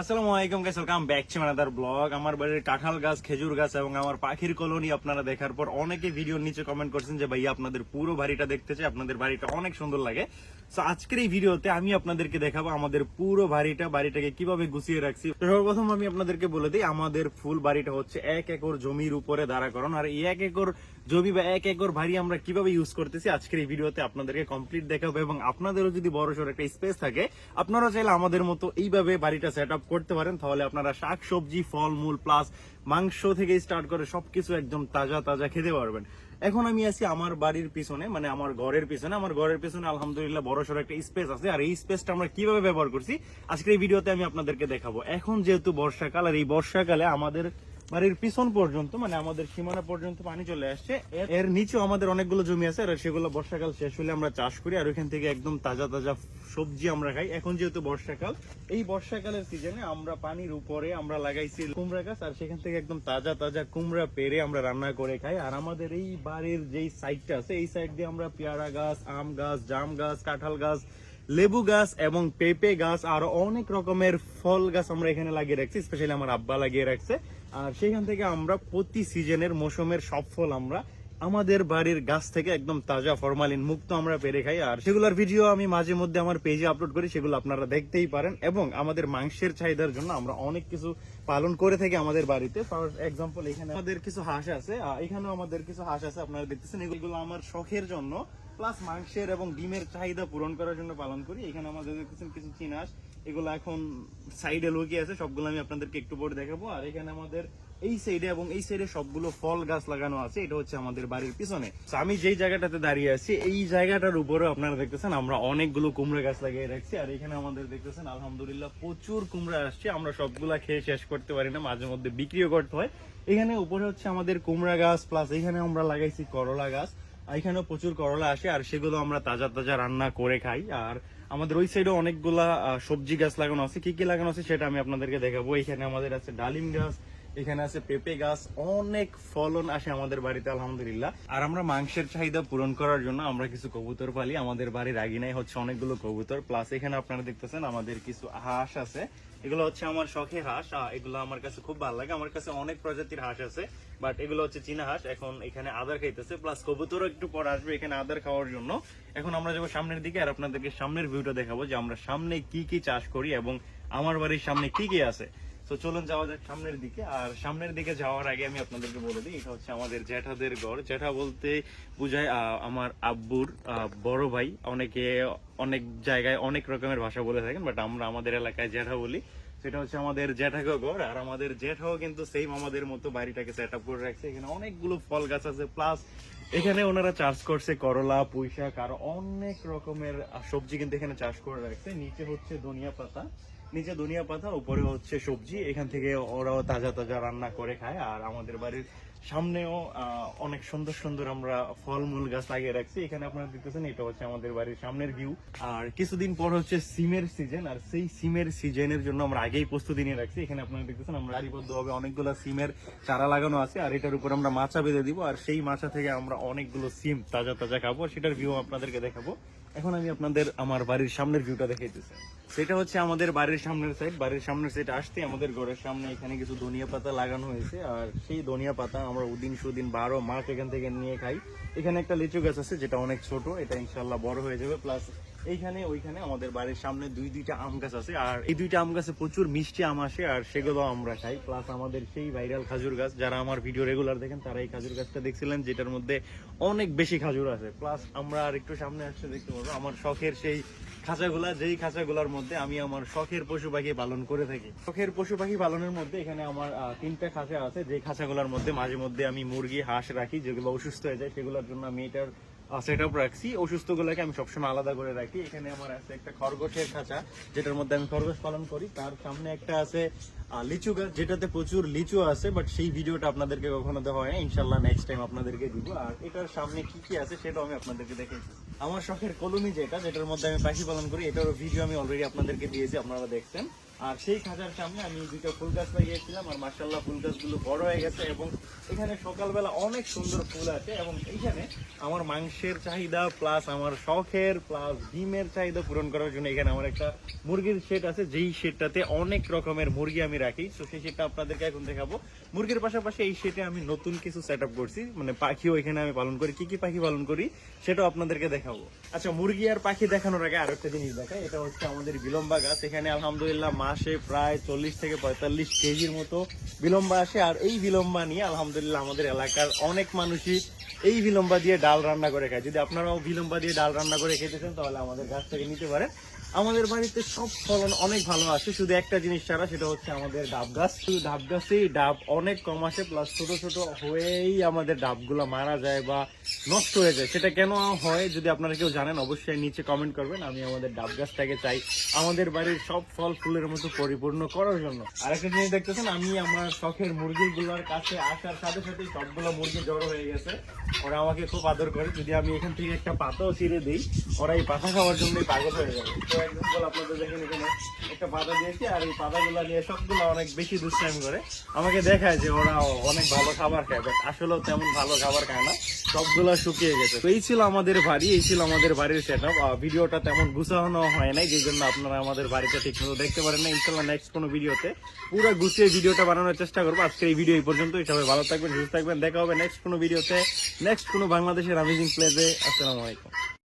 আসসালামু আলাইকুম guys welcome back to another blog আমার বাড়ির কাঁঠাল গাছ, খেজুর গাছ এবং আমার পাখির কলোনি আপনারা দেখার পর অনেকে ভিডিওর নিচে কমেন্ট করছেন যে, ভাইয়া, আপনাদের পুরো বাড়িটা দেখতে চাই, আপনাদের বাড়িটা অনেক সুন্দর লাগে। আজকের এই ভিডিওতে আমি আপনাদেরকে দেখাবো আমাদের পুরো বাড়িটা, বাড়িটাকে কীভাবে গুছিয়ে রাখছি। সর্বপ্রথম আমি আপনাদেরকে বলে দিই, আমাদের ফুল বাড়িটা হচ্ছে এক একর জমির উপরে দাঁড়াকরণ আর এই এক একর জমি বা এক একর বাড়ি আমরা কীভাবে ইউজ করতেছি আজকের এই ভিডিওতে আপনাদেরকে কমপ্লিট দেখাবো। এবং আপনাদেরও যদি বড় সড়ো একটা স্পেস থাকে, আপনারা চাইলে আমাদের মতো এইভাবে বাড়িটা সেট আপ করতে পারেন। তাহলে আপনারা শাক সবজি ফল মূল প্লাস মাংস থেকে স্টার্ট করে সবকিছু একদম তাজা তাজা খেতে পারবেন। এখন আমি আছি আমার বাড়ির পিছনে মানে আমার ঘরের পিছনে। আমার ঘরের পিছনে আলহামদুলিল্লাহ বড় সড়ো একটা স্পেস আছে। আর এই স্পেসটা আমরা কীভাবে ব্যবহার করছি? আজকের এই ভিডিওতে আমি আপনাদেরকে দেখাবো। এখন যেহেতু বর্ষাকাল, আর এই বর্ষাকালে আমাদের বাড়ির পিছন পর্যন্ত মানে আমাদের সীমানা পর্যন্ত পানি চলে আসছে। এর- নিচেও আমাদের অনেকগুলো জমি আছে, আর সেগুলো বর্ষাকাল শেষ হলে আমরা চাষ করি, আর ওইখান থেকে একদম তাজা তাজা সবজি আমরা খাই। এখন যেহেতু বর্ষাকাল, এই বর্ষাকালের সিজনে আমরা পানির উপরে আমরা লাগাইছি কুমড়া গাছ, আর সেখান থেকে একদম তাজা তাজা কুমড়া পেরে আমরা রান্না করে খাই। আর আমাদের এই বাড়ির যেই সাইডটা আছে, এই সাইড দিয়ে আমরা পেয়ারা গাছ, আম গাছ, জাম গাছ, কাঁঠাল গাছ, লেবু গাছ এবং পেঁপে গাছ, আর অনেক রকমের ফল গাছ আমরা এখানে লাগিয়ে রাখছি, স্পেশালি আমার আব্বা লাগিয়ে রাখছে। আর সেখান থেকে আমরা প্রতি সিজনের মৌসুমের সব ফল আমরা আমাদের বাড়ির গাছ থেকে একদম তাজা ফরমালিন মুক্ত আমরা পেরে খাই। আর সেগুলোর ভিডিও আমি মাঝে মধ্যে আমার পেজে আপলোড করি, সেগুলো আপনারা দেখতেই পারেন। এবং আমাদের মাংসের চাহিদার জন্য আমরা অনেক কিছু পালন করে থাকি আমাদের বাড়িতে। ফর এক্সাম্পল এখানে আমাদের কিছু হাঁস আছে। এখানেও আমাদের কিছু হাঁস আছে, আপনারা দেখতেছেন। এগুলো আমার শখের জন্য প্লাস মাংসের এবং ডিমের চাহিদা পূরণ করার জন্য পালন করি। এখানে আমাদের দেখতেছেন কিছু চিনাস এগুলো এখন সাইডে লুকিয়ে আছে, সবগুলো আমি আপনাদেরকে একটু পরে দেখাবো। আর এখানে আমাদের এই সাইডে এবং এই সাইডে সবগুলো ফল গাছ লাগানো আছে, এটা হচ্ছে আমাদের বাড়ির পিছনে। আমি যেই জায়গাটাতে দাঁড়িয়ে আছি, এই জায়গাটার উপরে আপনারা দেখতেছেন আমরা অনেকগুলো কুমড়া গাছ লাগিয়ে রাখছি। আর এখানে আমাদের দেখতেছেন, আলহামদুলিল্লাহ প্রচুর কুমড়া আসছে, আমরা সবগুলা খেয়ে শেষ করতে পারি না, মাঝে মধ্যে বিক্রিও করতে হয়। এখানে উপরে হচ্ছে আমাদের কুমড়া গাছ প্লাস এখানে আমরা লাগাইছি করলা গাছ। এখানেও প্রচুর করলা আসে, আর সেগুলো আমরা তাজা তাজা রান্না করে খাই। আর আমাদের ওই সাইডে অনেকগুলা সবজি গাছ লাগানো আছে। কি কি লাগানো আছে সেটা আমি আপনাদেরকে দেখাবো। এখানে আমাদের আছে ডালিম গাছ এখানে আছে পেঁপে গাছ, অনেক ফলন আসে আমাদের বাড়িতে, আলহামদুলিল্লাহ। আর আমরা মাংসের চাহিদা পূরণ করার জন্য আমরা কিছু কবুতর পালি। আমাদের বাড়ির আগিনায় হচ্ছে অনেকগুলো কবুতর। প্লাস এখানে আপনারা দেখতেছেন আমাদের কিছু হাঁস আছে। এগুলো হচ্ছে আমার শখে হাঁস। এগুলো আমার কাছে খুব ভালো লাগে। আমার কাছে অনেক প্রজাতির হাঁস আছে বাট এগুলো হচ্ছে চীনা হাঁস। এখন এখানে আদার খাইতেছে। প্লাস কবুতরও একটু পর আসবে এখানে আদার খাওয়ার জন্য। এখন আমরা যাব সামনের দিকে আর আপনাদেরকে সামনের ভিউটা দেখাবো যে আমরা সামনে কি কি চাষ করি এবং আমার বাড়ির সামনে কি কি আছে। তো চলুন যাওয়া যাক সামনের দিকে। আর সামনের দিকে যাওয়ার আগে আমি আপনাদেরকে বলে দিই, এটা হচ্ছে আমাদের জ্যাঠাদের ঘর। জ্যাঠা বলতে বুঝায় আমার আব্বুর বড় ভাই। অনেকে অনেক জায়গায় অনেক রকমের ভাষা বলে থাকেন, বাট আমরা আমাদের এলাকায় জ্যাঠা বলি। সেটা হচ্ছে আমাদের জ্যাঠাকে ঘর, আর আমাদের জ্যাঠাও কিন্তু সেম আমাদের মতো বাড়িটাকে সেট আপ করে রাখছে। এখানে অনেকগুলো ফল গাছ আছে প্লাস এখানে ওনারা চাষ করছে করলা, পুঁইশাক, আর অনেক রকমের সবজি কিন্তু এখানে চাষ করে রাখছে। নিচে হচ্ছে ধনিয়া পাতা। নিচে ধনিয়া পাতা, উপরে হচ্ছে সবজি। এখান থেকে ওরাও তাজা তাজা রান্না করে খায়, আর আমাদের বাড়ির সামনেও অনেক সুন্দর সুন্দর আমরা ফলমূল গাছ লাগিয়ে রাখছি। এখানে আপনারা দেখতেছেন, এটা হচ্ছে আমাদের বাড়ির সামনের ভিউ আর কিছুদিন পর হচ্ছে সিমের সিজন আর সেই সিমের সিজনের জন্য আমরা আগেই প্রস্তুতি নিয়ে রাখছি। এখানে আপনারা দেখতেছেন, আমরা সারিবদ্ধ হবে অনেকগুলো সিমের চারা লাগানো আছে, আর এটার উপর আমরা মাছা বেঁধে দিব, আর সেই মাছা থেকে আমরা অনেকগুলো সিম তাজা তাজা খাব। সেটার ভিউ আপনাদেরকে দেখাবো। এখন আমি আপনাদের আমার বাড়ির সামনের ভিউটা দেখাইতেছি। সেটা হচ্ছে আমাদের বাড়ির সামনের সাইড বাড়ির সামনের সাইড আসতে আমাদের ঘরের সামনে এখানে কিছু ধনিয়া পাতা লাগানো হয়েছে। আর সেই ধনিয়া পাতা আমরা উদিন সুদিন বারো মাস এখান থেকে নিয়ে খাই। এখানে একটা লিচু গাছ আছে, যেটা অনেক ছোট, এটা ইনশাল্লাহ বড় হয়ে যাবে। প্লাস এইখানে, ওইখানে আমাদের বাড়ির সামনে দুই দুইটা আম গাছ আছে। আর এই দুইটা আম গাছে প্রচুর মিষ্টি আম আসে, আর সেগুলো আমরা খাই। প্লাস আমাদের সেই ভাইরাল খাজুর গাছ, যারা আমার ভিডিও রেগুলার দেখেন, তারা এই খাজুর গাছটা দেখছিলেন, যেটার মধ্যে অনেক বেশি খাজুর আছে। প্লাস আমরা আর একটু সামনে আসছে, দেখতে পাবো আমার শখের সেই খাঁচাগুলা, যেই খাঁচাগুলার মধ্যে আমি আমার শখের পশু পাখি পালন করে থাকি। শখের পশু পাখি পালনের মধ্যে এখানে আমার তিনটে খাঁচা আছে। যে খাঁচাগুলার মধ্যে মাঝে মধ্যে আমি মুরগি, হাঁস রাখি, যেগুলো অসুস্থ হয়ে যায়, সেগুলোর জন্য আমি এটার সেট আপ রাখছি। অসুস্থগুলোকে আমি সবসময় আলাদা করে রাখি। এখানে আমার আছে একটা খরগোশের খাঁচা, যেটার মধ্যে আমি খরগোশ পালন করি। তার সামনে একটা আছে লিচু গাছ, যেটাতে প্রচুর লিচু আছে বাট সেই ভিডিওটা আপনাদেরকে কখনো দেওয়া হয় না ইনশাল্লাহ নেক্সট টাইম আপনাদেরকে দিব। আর এটার সামনে কি কি আছে সেটাও আমি আপনাদেরকে দেখেছি আমার শখের কলমি যেটা, যেটার মধ্যে আমি পাখি পালন করি, এটারও ভিডিও আমি অলরেডি আপনাদেরকে দিয়েছি, আপনারা দেখছেন। আর সেই খাঁচার সামনে আমি দুটো ফুল গাছ লাগিয়েছিলাম আর মার্শাল্লাহ ফুল গাছগুলো বড় হয়ে গেছে এবং এখানে সকালবেলা অনেক সুন্দর ফুল আছে এবং এইখানে আমার মাংসের চাহিদা প্লাস আমার শখের প্লাস ডিমের চাহিদা পূরণ করার জন্য এখানে আমার একটা মুরগির শেড আছে। যেই শেডটাতে অনেক রকমের মুরগি আমি রাখি। তো সেই শেডটা আপনাদেরকে এখন দেখাবো। মুরগির পাশাপাশি এই শেডে আমি নতুন কিছু সেট আপ করছি। মানে পাখিও এখানে আমি পালন করি। কি কি পাখি পালন করি সেটাও আপনাদেরকে দেখাবো। আচ্ছা মুরগি আর পাখি দেখানোর আগে আরও একটা জিনিস দেখাই। এটা হচ্ছে আমাদের বিলম্বা গাছ। এখানে আলহামদুলিল্লাহ মাসে প্রায় চল্লিশ থেকে পঁয়তাল্লিশ কেজির মতো বিলম্বা আসে। আর এই বিলম্বা নিয়ে আলহামদুলিল্লাহ আমাদের এলাকার অনেক মানুষই এই বিলম্বা দিয়ে ডাল রান্না করে খায়। যদি আপনারাও বিলম্বা দিয়ে ডাল রান্না করে খেতে চান তাহলে আমাদের গাছ থেকে নিতে পারেন। আমাদের বাড়িতে সব ফলন অনেক ভালো আসে শুধু একটা জিনিস ছাড়া, সেটা হচ্ছে আমাদের ডাব গাছ। শুধু ডাব গাছেই ডাব অনেক কম আসে প্লাস ছোট ছোট হয়েই আমাদের ডাবগুলো মারা যায় বা নষ্ট হয়ে যায়। সেটা কেন হয়, যদি আপনারা কেউ জানেন, অবশ্যই নিচে কমেন্ট করবেন। আমি আমাদের ডাব গাছটাকে চাই। আমাদের বাড়ির সব ফল ফুলের মতো পরিপূর্ণ করার জন্য। আরেকটা জিনিস দেখতেছেন, আমি আমার শখের মুরগিগুলোর কাছে আসার সাথে সাথে সবগুলো মুরগি জড়ো হয়ে গেছে। ওরা আমাকে খুব আদর করে। যদি আমি এখান থেকে একটা পাতাও ছিঁড়ে দিই, ওরা এই পাতা খাওয়ার জন্যই পাগল হয়ে যাবে। তো এক্সাম্পল আপনাদের দেখেন এখানে একটা পাতা দিয়েছি, আর এই পাতাগুলো নিয়ে সবগুলো অনেক বেশি দুষ্টামি করে। আমাকে দেখায় যে ওরা অনেক ভালো খাবার খায়, বাট আসলেও তেমন ভালো খাবার খায় না। সবগুলো শুকিয়ে গেছে। তো এই ছিল আমাদের বাড়ি, এই ছিল আমাদের বাড়ির সেট ভিডিওটা তেমন গুছানো হয় নাই, যেই জন্য আপনারা আমাদের বাড়িটা ঠিক মতো দেখতে পারেন না ইনশাল্লাহ নেক্সট কোনো ভিডিওতে। পুরো গুছিয়ে ভিডিওটা বানানোর চেষ্টা করব। আজকে এই ভিডিও এই পর্যন্ত সবাই ভালো থাকবেন, সুস্থ থাকবেন। দেখা হবে নেক্সট কোনো ভিডিওতে। নেক্সট কোনো বাংলাদেশের আমেজিং প্লেসে আসসালামু আলাইকুম।